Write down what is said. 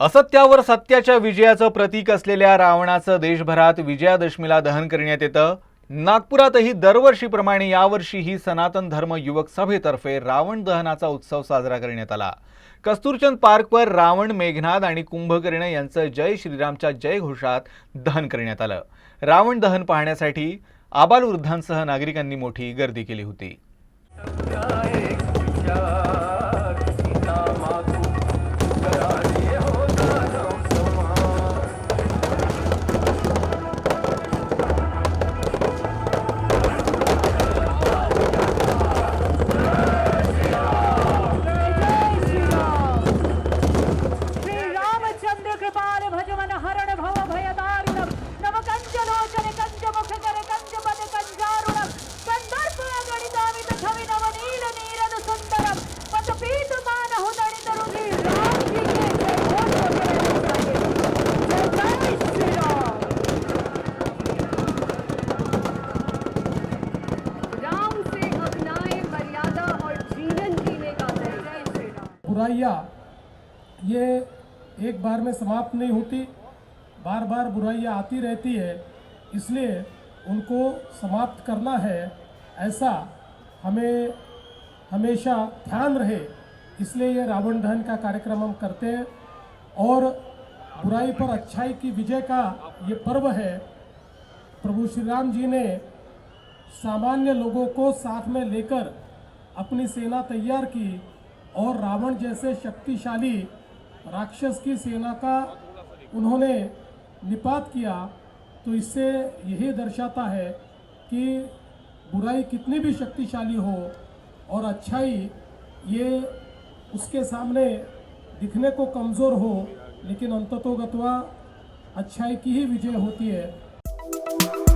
असत्यावर सत्याच्या विजयाचं प्रतीक असलेल्या रावणाचं देशभरात विजयादशमीला दहन करण्यात येतं. नागपुरातही दरवर्षीप्रमाणे यावर्षीही सनातन धर्म युवक सभेतर्फे रावण दहनाचा उत्सव साजरा करण्यात आला. कस्तुरचंद पार्कवर रावण मेघनाद आणि कुंभकर्ण यांचं जय श्रीरामच्या जय घोषात दहन करण्यात आलं. रावण दहन पाहण्यासाठी आबालवृद्धांसह नागरिकांनी मोठी गर्दी केली होती. ये एक बार में समाप्त नहीं होती। बार बार बुराइयाँ आती रहती है, इसलिए उनको समाप्त करना है। ऐसा हमें हमेशा ध्यान रहे। इसलिए ये रावण दहन का कार्यक्रम हम करते हैं। और बुराई पर अच्छाई की विजय का ये पर्व है। प्रभु श्री राम जी ने सामान्य लोगों को साथ में लेकर अपनी सेना तैयार की और रावण जैसे शक्तिशाली राक्षस की सेना का उन्होंने निपात किया। तो इससे यही दर्शाता है कि बुराई कितनी भी शक्तिशाली हो और अच्छाई ये उसके सामने दिखने को कमज़ोर हो लेकिन अंततोगतवा अच्छाई की ही विजय होती है।